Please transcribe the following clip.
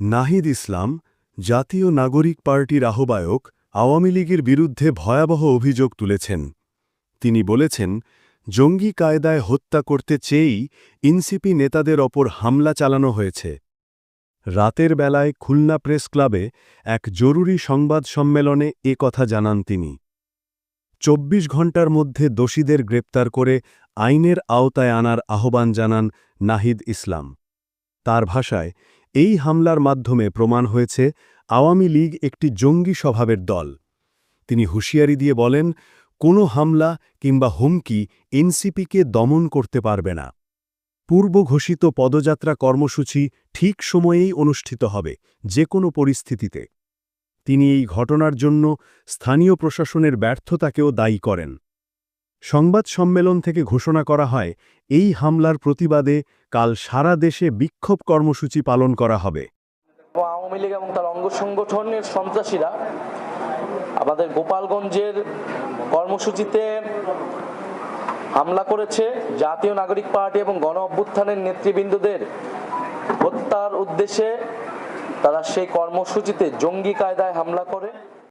নাহিদ ইসলাম, জাতীয় নাগরিক পার্টির আহ্বায়ক, আওয়ামী লীগের বিরুদ্ধে ভয়াবহ অভিযোগ তুলেছেন। তিনি বলেছেন, জঙ্গি কায়দায় হত্যা করতে চেয়েই ইনসিপি নেতাদের ওপর হামলা চালানো হয়েছে। রাতের বেলায় খুলনা প্রেস ক্লাবে এক জরুরি সংবাদ সম্মেলনে এ কথা জানান তিনি। চব্বিশ ঘণ্টার মধ্যে দোষীদের গ্রেপ্তার করে আইনের আওতায় আনার আহ্বান জানান নাহিদ ইসলাম। তার ভাষায় এই হামলার মাধ্যমে প্রমাণ হয়েছে আওয়ামী লীগ একটি জঙ্গি স্বভাবের দল। তিনি হুঁশিয়ারি দিয়ে বলেন, কোনো হামলা কিংবা হুমকি এনসিপিকে দমন করতে পারবে না। পূর্ব ঘোষিত পদযাত্রা কর্মসূচি ঠিক সময়েই অনুষ্ঠিত হবে, যে কোনো পরিস্থিতিতে। তিনি এই ঘটনার জন্য স্থানীয় প্রশাসনের ব্যর্থতাকেও দায়ী করেন। সংবাদ সম্মেলন থেকে ঘোষণা করা হয়, এই হামলার প্রতিবাদে কাল সারা দেশে বিক্ষোভ কর্মসূচি পালন করা হবে। আওয়ামী লীগ এবং তার অঙ্গ সংগঠনের সন্ত্রাসীরা আমাদের গোপালগঞ্জের কর্মসূচিতে হামলা করেছে। জাতীয় নাগরিক পার্টি এবং গণ অভ্যুত্থানের নেতৃবৃন্দদের হত্যার উদ্দেশ্যে তারা সেই কর্মসূচিতে জঙ্গি কায়দায় হামলা করে।